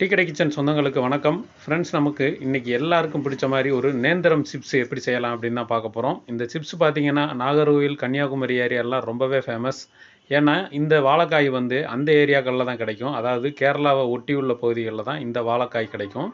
டீக்கடை கிச்சன் சொந்தங்களுக்கு வணக்கம். ஃப்ரெண்ட்ஸ் நமக்கு இன்றைக்கி எல்லாருக்கும் பிடிச்ச மாதிரி ஒரு நேந்திரம் சிப்ஸ் எப்படி செய்யலாம் அப்படின்னு தான் பார்க்க போகிறோம் இந்த சிப்ஸ் பார்த்தீங்கன்னா நாகர்கோவில் கன்னியாகுமரி ஏரியாலாம் ரொம்பவே ஃபேமஸ் ஏன்னா இந்த வாழைக்காய் வந்து அந்த ஏரியாக்களில் தான் கிடைக்கும். அதாவது கேரளாவை ஒட்டி உள்ள பகுதிகளில் தான் இந்த வாழைக்காய் கிடைக்கும்.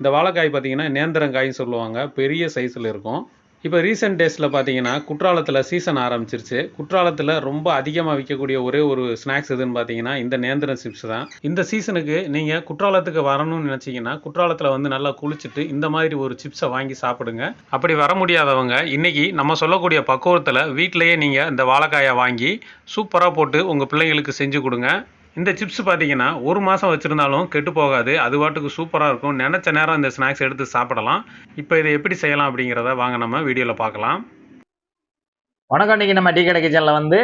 இந்த வாழைக்காய் பார்த்தீங்கன்னா நேந்திரங்காய்னு சொல்லுவாங்க. பெரிய சைஸில் இருக்கும். இப்போ ரீசெண்ட் டேஸில் பார்த்தீங்கன்னா குற்றாலத்தில் சீசன் ஆரம்பிச்சிருச்சு. குற்றாலத்தில் ரொம்ப அதிகமாக விற்கக்கூடிய ஒரே ஒரு ஸ்நாக்ஸ் எதுன்னு பார்த்தீங்கன்னா இந்த நேந்திரம் சிப்ஸ் தான். இந்த சீசனுக்கு நீங்கள் குற்றாலத்துக்கு வரணும்னு நினச்சிங்கன்னா குற்றாலத்தில் வந்து நல்லா குளிச்சுட்டு இந்த மாதிரி ஒரு சிப்ஸை வாங்கி சாப்பிடுங்க. அப்படி வர முடியாதவங்க இன்னைக்கு நம்ம சொல்லக்கூடிய பக்குவத்தில் வீட்டிலேயே நீங்கள் இந்த வாழைக்காயை வாங்கி சூப்பராக போட்டு உங்கள் பிள்ளைங்களுக்கு செஞ்சு கொடுங்க. இந்த சிப்ஸ் பார்த்தீங்கன்னா ஒரு மாதம் வச்சுருந்தாலும் கெட்டு போகாது. அது பாட்டுக்கு சூப்பராக இருக்கும். நினச்ச நேரம் இந்த ஸ்நாக்ஸ் எடுத்து சாப்பிடலாம். இப்போ இதை எப்படி செய்யலாம் அப்படிங்கிறத வாங்க நம்ம வீடியோவில் பார்க்கலாம். வணக்கம் இன்னைக்கு நம்ம டீ கடை கிச்சனில் வந்து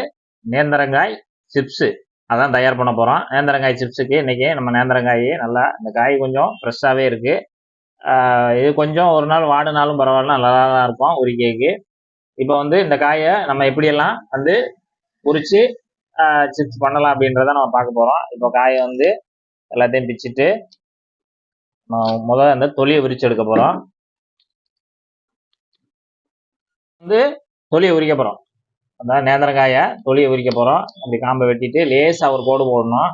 நேந்திரங்காய் சிப்ஸு அதான் தயார் பண்ண போகிறோம் நேந்திரங்காய் சிப்ஸுக்கு இன்றைக்கி நம்ம நேந்திரங்காய் நல்லா இந்த காய் கொஞ்சம் ஃப்ரெஷ்ஷாகவே இருக்குது இது கொஞ்சம் ஒரு நாள் வாடினாலும் பரவாயில்ல நல்லா தான் இருக்கும் உரிக்கைக்கு. இப்போ வந்து இந்த காயை நம்ம எப்படியெல்லாம் வந்து உரித்து சிப்ஸ் பண்ணலாம் அப்படின்றத நம்ம பார்க்க போகிறோம் இப்போ காயை வந்து எல்லாத்தையும் பிச்சுட்டு நம்ம முதல்ல அந்த தொலியை விரிச்சு எடுக்க போகிறோம் வந்து தொலியை உரிக்க போகிறோம் அந்த நேந்திரங்காயை தொலியை உரிக்க போகிறோம் அப்படி காம்பை வெட்டிட்டு லேசாக ஒரு கோடு போடணும்.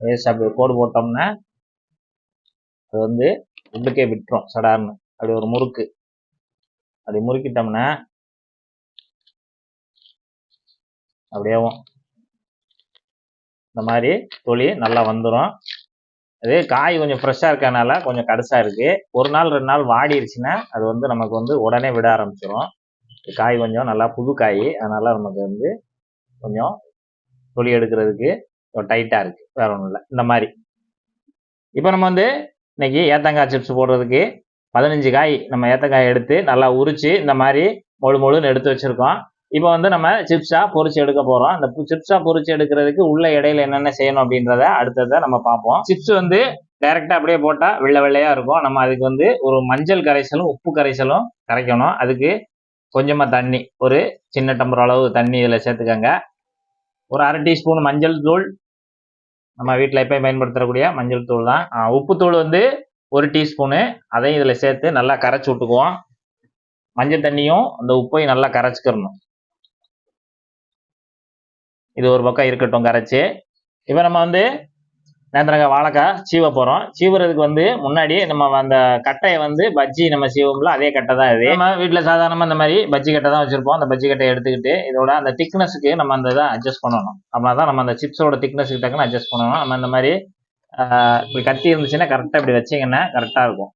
லேசாக அப்படி ஒரு கோடு போட்டோம்னா அது வந்து உள்ளுக்கே விட்டுரும் சடார்னு. அப்படி ஒரு முறுக்கு. அப்படி முறுக்கிட்டோம்னா அப்படியேவும். இந்த மாதிரி துளி நல்லா வந்துடும் அதே காய் கொஞ்சம் ஃப்ரெஷ்ஷாக இருக்கனால கொஞ்சம் கடைசாக இருக்குது ஒரு நாள் ரெண்டு நாள் வாடிடுச்சுன்னா அது வந்து நமக்கு வந்து உடனே விட ஆரம்பிச்சிடும் காய் கொஞ்சம் நல்லா புது காய். அதனால் நமக்கு வந்து கொஞ்சம் துளி எடுக்கிறதுக்கு டைட்டாக இருக்குது வேற ஒன்றும் இல்லை. இந்த மாதிரி. இப்போ நம்ம வந்து இன்னைக்கு ஏத்தங்காய் சிப்ஸ் போடுறதுக்கு பதினஞ்சு காய் நம்ம ஏத்தங்காய் எடுத்து நல்லா உரித்து இந்த மாதிரி முழு மொழுன்னு எடுத்து வச்சுருக்கோம். இப்போ வந்து நம்ம சிப்ஸா பொறிச்சு எடுக்க போறோம். அந்த சிப்ஸா பொறிச்சு எடுக்கிறதுக்கு உள்ள இடையில என்னென்ன செய்யணும் அப்படின்றத அடுத்ததை நம்ம பார்ப்போம். சிப்ஸ் வந்து டைரக்டா அப்படியே போட்டா வெள்ளை வெள்ளையா இருக்கும். நம்ம அதுக்கு வந்து ஒரு மஞ்சள் கரைசலும் உப்பு கரைசலும் கரைக்கணும். அதுக்கு கொஞ்சமா தண்ணி ஒரு சின்ன டம்பர் அளவு தண்ணி இதில் சேர்த்துக்கங்க. ஒரு அரை டீஸ்பூன் மஞ்சள் தூள். நம்ம வீட்டில் எப்பயும் பயன்படுத்தக்கூடிய மஞ்சள் தூள் தான். உப்புத்தூள் வந்து ஒரு டீஸ்பூனு. அதையும் இதில் சேர்த்து நல்லா கரைச்சி விட்டுக்குவோம். மஞ்சள் தண்ணியும் அந்த உப்பையும் நல்லா கரைச்சிக்கிறணும். இது ஒரு பக்கம் இருக்கட்டும் கரைச்சி. இப்போ நம்ம வந்து நேந்திரங்காய் வாழைக்காய் சீவ போகிறோம் சீவுறதுக்கு வந்து முன்னாடி நம்ம அந்த கட்டையை வந்து பஜ்ஜி நம்ம சீவோம்ல அதே கட்டை தான் இது. நம்ம வீட்டில் சாதாரணமாக இந்த மாதிரி பஜ்ஜி கட்டை தான் வச்சுருப்போம். அந்த பஜ்ஜி கட்டையை எடுத்துக்கிட்டு இதோட அந்த திக்னஸுக்கு நம்ம அந்த இதை அட்ஜஸ்ட் பண்ணணும். அப்படின்னா தான் நம்ம அந்த சிப்ஸோட திக்னஸுக்கு டக்குன்னு அட்ஜஸ்ட் பண்ணணும். நம்ம இந்த மாதிரி இப்படி கத்தி இருந்துச்சுன்னா கரெக்டாக இப்படி வச்சிங்கன்னா கரெக்டாக இருக்கும்.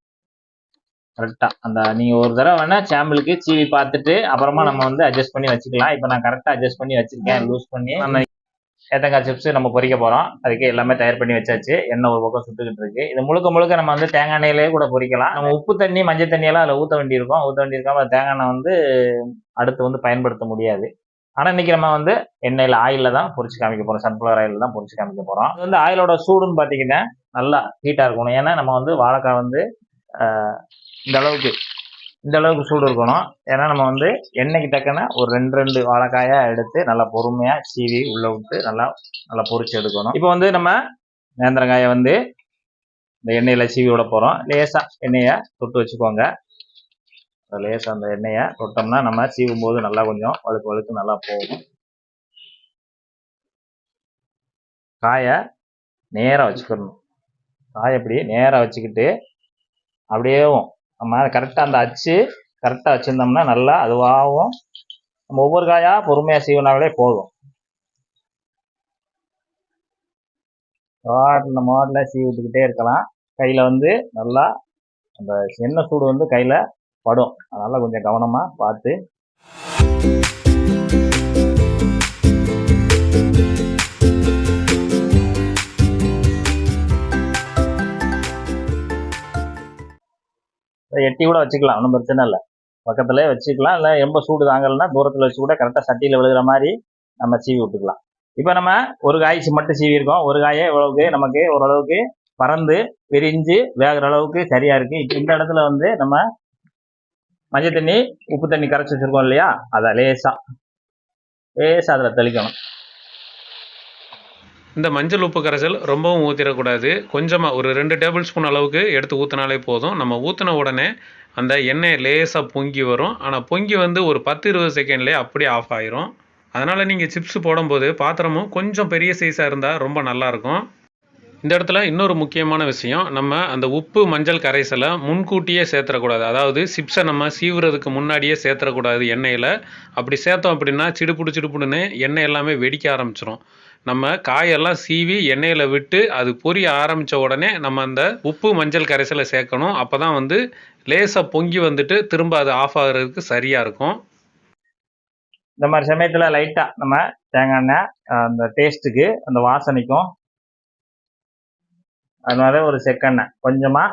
கரெக்டாக அந்த நீங்கள் ஒரு தடவை வேணால் சாம்பிளுக்கு சீவி பார்த்துட்டு அப்புறமா நம்ம வந்து அட்ஜஸ்ட் பண்ணி வச்சுக்கலாம். இப்போ நான் கரெக்டாக அட்ஜஸ்ட் பண்ணி வச்சிருக்கேன். லூஸ் பண்ணி நம்ம ஏத்தங்காய் சிப்ஸ் நம்ம பொரிக்க போகிறோம் அதுக்கு எல்லாமே தயார் பண்ணி வச்சாச்சு. எண்ணெய் ஒரு பக்கம் சுட்டுக்கிட்டு இருக்கு. இது முழுக்க முழுக்க நம்ம வந்து தேங்காய் எண்ணெயிலே கூட பொரிக்கலாம் நம்ம உப்பு தண்ணி மஞ்சள் தண்ணியெல்லாம் அதில் ஊற்ற வேண்டியிருக்கும். ஊற்ற வேண்டியிருக்காம தேங்காய் எண்ணெய் வந்து அடுத்து வந்து பயன்படுத்த முடியாது. ஆனால் இன்னைக்கு நம்ம வந்து எண்ணெயில் ஆயிலில் தான் பொரிச்சு காமிக்க போகிறோம் சன்ஃப்ளவர் ஆயில் தான் பொரிச்சு காமிக்க போகிறோம் அது வந்து ஆயிலோட சூடுன்னு பார்த்தீங்கன்னா நல்லா ஹீட்டாக இருக்கணும். ஏன்னா நம்ம வந்து வாழைக்காய் வந்து இந்த அளவுக்கு இந்த அளவுக்கு சூடு இருக்கணும். ஏன்னா நம்ம வந்து எண்ணெய்க்கு தக்கன ஒரு ரெண்டு ரெண்டு வாழைக்காயாக எடுத்து நல்லா பொறுமையாக சீவி உள்ளே விட்டு நல்லா நல்லா பொறிச்சு எடுக்கணும். இப்போ வந்து நம்ம நேந்திரங்காயை வந்து இந்த எண்ணெயில் சீவி விட போகிறோம் லேசாக எண்ணெயை தொட்டு வச்சுக்கோங்க. லேசாக அந்த எண்ணெயை தொட்டோம்னா நம்ம சீவும் போது நல்லா கொஞ்சம் வழுக்கு வழுக்கு நல்லா போகும். காயை நேராக வச்சுக்கணும். காயை இப்படி நேராக வச்சுக்கிட்டு அப்படியேவும் நம்ம கரெக்டாக அந்த அச்சு கரெக்டாக வச்சுருந்தோம்னா நல்லா அதுவாகவும் நம்ம ஒவ்வொரு காயாக பொறுமையாக சீவனாலே போதும். இந்த மாடலில் சீவி விட்டுக்கிட்டே இருக்கலாம். கையில் வந்து நல்லா அந்த எண்ணெய் சூடு வந்து கையில் படும். அதனால் கொஞ்சம் கவனமாக பார்த்து. எட்டி கூட வச்சுக்கலாம் ஒன்றும் பிரச்சனை இல்லை. பக்கத்துலேயே வச்சுக்கலாம் இல்லை ரொம்ப சூடு தாங்கலைன்னா தூரத்தில் வச்சு கூட கரெக்டாக சட்டியில் விழுகிற மாதிரி நம்ம சீவி விட்டுக்கலாம். இப்போ நம்ம ஒரு காய் மட்டும் சீவி இருக்கோம் ஒரு காயை இவ்வளவுக்கு நமக்கு ஓரளவுக்கு பறந்து விரிஞ்சு வேகிற அளவுக்கு சரியா இருக்கு. இப்போ இந்த இடத்துல வந்து நம்ம மஞ்சள் தண்ணி உப்பு தண்ணி கரைச்சி வச்சிருக்கோம் இல்லையா? அதை லேசா லேசா அதில் தெளிக்கணும். இந்த மஞ்சள் உப்பு கரைசல் ரொம்பவும் ஊற்றிடக்கூடாது கொஞ்சமாக ஒரு ரெண்டு டேபிள் ஸ்பூன் அளவுக்கு எடுத்து ஊற்றினாலே போதும். நம்ம ஊற்றின உடனே அந்த எண்ணெய் லேசாக பொங்கி வரும். ஆனால் பொங்கி வந்து ஒரு பத்து இருபது செகண்ட்லேயே அப்படியே ஆஃப் ஆயிரும். அதனால் நீங்கள் சிப்ஸ் போடும்போது பாத்திரமும் கொஞ்சம் பெரிய சைஸாக இருந்தால் ரொம்ப நல்லாயிருக்கும் இந்த இடத்துல இன்னொரு முக்கியமான விஷயம் நம்ம அந்த உப்பு மஞ்சள் கரைசலை முன்கூட்டியே சேர்த்துறக்கூடாது. அதாவது சிப்ஸை நம்ம சீவுறதுக்கு முன்னாடியே சேர்த்துறக்கூடாது எண்ணெயில். அப்படி சேர்த்தோம் அப்படின்னா சிடுப்புடு சிடுப்புடுன்னு எண்ணெய் எல்லாமே வெடிக்க ஆரம்பிச்சிரும். நம்ம காயெல்லாம் சீவி எண்ணெயில் விட்டு அது பொரிய ஆரம்பித்த உடனே நம்ம அந்த உப்பு மஞ்சள் கரைசலை சேர்க்கணும். அப்போ தான் வந்து லேசாக பொங்கி வந்துட்டு திரும்ப அது ஆஃப் ஆகிறதுக்கு சரியாக இருக்கும். இந்த மாதிரி சமயத்தில் லைட்டாக நம்ம தேங்காய் எண்ணெய் அந்த டேஸ்ட்டுக்கு அந்த வாசனைக்கும் அதனால ஒரு செக்கெண்ணெய் கொஞ்சமா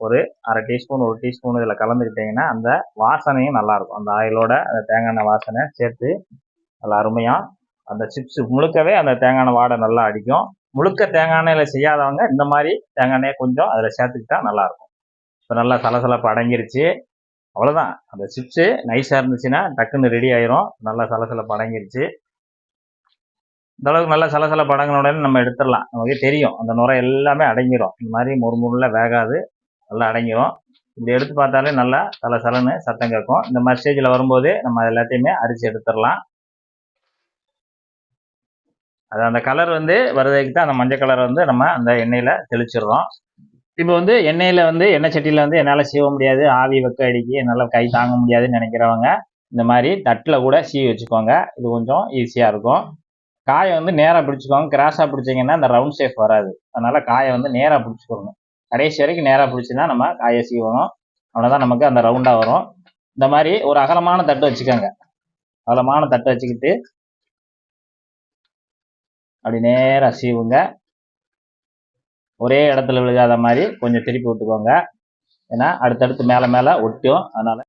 ஒரு அரை டீஸ்பூன் ஒரு டீஸ்பூன் இதில் கலந்துக்கிட்டிங்கன்னா அந்த வாசனையும் நல்லாயிருக்கும். அந்த ஆயிலோட அந்த தேங்காய் எண்ணெய் வாசனை சேர்த்து நல்லா அருமையாக அந்த சிப்ஸ் முழுக்கவே அந்த தேங்காய் எண்ணெய் வாடை நல்லா அடிக்கும். முழுக்க தேங்காய் எண்ணெயில் செய்யாதவங்க இந்த மாதிரி தேங்காய் எண்ணெயை கொஞ்சம் அதில் சேர்த்துக்கிட்டா நல்லா இருக்கும் இப்போ நல்லா சலசலப்பு அடங்கிருச்சு. அவ்வளோதான் அந்த சிப்ஸு நைஸாக இருந்துச்சுன்னா டக்குன்னு ரெடி ஆயிரும். நல்லா சலசலப்பு அடங்கிருச்சு. இந்த அளவுக்கு நல்லா சலசல அடங்கின நம்ம எடுத்துடலாம். நமக்கு தெரியும். அந்த நுரை எல்லாமே அடங்கிரும். இந்த மாதிரி முறுமுறில் வேகாது. நல்லா அடங்கிடும் இப்படி எடுத்து பார்த்தாலே நல்லா சலசலன்னு சத்தம் கேட்கும். இந்த மாதிரி ஸ்டேஜில் வரும்போது நம்ம அது எல்லாத்தையுமே அரிசி எடுத்துடலாம். அது அந்த கலர் வந்து வருவதற்கு தான் அந்த மஞ்சள் கலர் வந்து நம்ம அந்த எண்ணெயில் தெளிச்சிடுறோம். இப்போ வந்து எண்ணெயில் வந்து எண்ணெய் சட்டியில் வந்து என்னால் சீவ முடியாது. ஆவி வெக்க அடிக்கி. என்னால் கை தாங்க முடியாதுன்னு நினைக்கிறவங்க இந்த மாதிரி தட்டில் கூட சீவி வச்சுக்கோங்க. இது கொஞ்சம் ஈஸியாக இருக்கும். காயை வந்து நேராக பிடிச்சிக்கோங்க. கிராஸாக பிடிச்சிங்கன்னா அந்த ரவுண்ட் ஷேப் வராது. அதனால் காயை வந்து நேராக பிடிச்சிக்கணும் கடைசி வரைக்கும் நேராக பிடிச்சின்னா நம்ம காயை சீவணும். அவ்வளோதான் நமக்கு அந்த ரவுண்டாக வரும். இந்த மாதிரி ஒரு அகலமான தட்டு வச்சுக்கோங்க. அகலமான தட்டு வச்சுக்கிட்டு அப்படி நேராக சீவுங்க. ஒரே இடத்துல விழுகாத மாதிரி கொஞ்சம் திருப்பி விட்டுக்கோங்க. ஏன்னா அடுத்தடுத்து மேலே மேலே ஒட்டும் அதனால்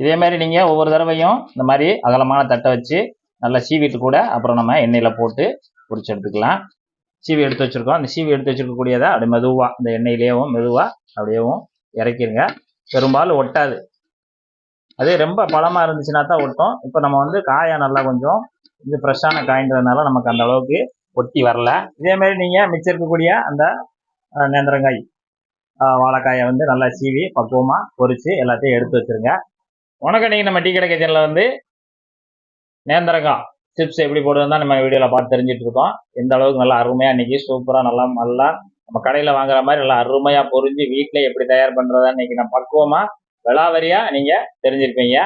இதே மாதிரி நீங்கள் ஒவ்வொரு தடவையும் இந்த மாதிரி அகலமான தட்டை வச்சு நல்லா சீவிட்டு கூட அப்புறம் நம்ம எண்ணெயில் போட்டு பொரிச்சு எடுத்துக்கலாம். சீவி எடுத்து வச்சுருக்கோம். அந்த சீவி எடுத்து வச்சிருக்கக்கூடியதை அப்படியே மெதுவாக இந்த எண்ணெயிலேயும் மெதுவாக அப்படியேவும் இறக்கிடுங்க பெரும்பாலும் ஒட்டாது. அது ரொம்ப பழமாக இருந்துச்சுன்னா தான் ஒட்டும். இப்போ நம்ம வந்து காயை நல்லா கொஞ்சம் இது ஃப்ரெஷ்ஷான காயின்றதுனால நமக்கு அந்த அளவுக்கு ஒட்டி வரல. இதேமாரி நீங்கள் மிச்சம் இருக்கக்கூடிய அந்த நேந்திரங்காய் வாழைக்காயை வந்து நல்லா சீவி பக்குவமாக பொரிச்சு எல்லாத்தையும் எடுத்து வச்சிருங்க. உனக்கு நீங்கள் நம்ம டீ கடை கிச்சனில் வந்து நேந்திரங்காய் சிப்ஸ் எப்படி போடுறது நம்ம வீடியோவில் பார்த்து தெரிஞ்சுட்டு இருக்கோம். எந்த அளவுக்கு நல்லா அருமையாக இன்னைக்கு சூப்பராக நல்லா நல்லா நம்ம கடையில் வாங்குற மாதிரி நல்லா அருமையாக பொறிஞ்சு வீட்டில் எப்படி தயார் பண்ணுறதா இன்றைக்கி நான் பக்குவமாக விளாவரியாக நீங்கள் தெரிஞ்சிருப்பீங்க.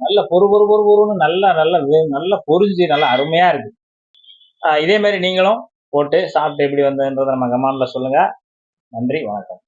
நல்ல பொறு பொறு பொறு பொறுன்னு நல்லா நல்லா நல்லா பொறிஞ்சு நல்லா அருமையாக இருக்கு. இதே மாதிரி நீங்களும் போட்டு சாப்பிட்டு எப்படி வந்ததுன்றதை நம்ம கமெண்ட்ல சொல்லுங்க. நன்றி வணக்கம்.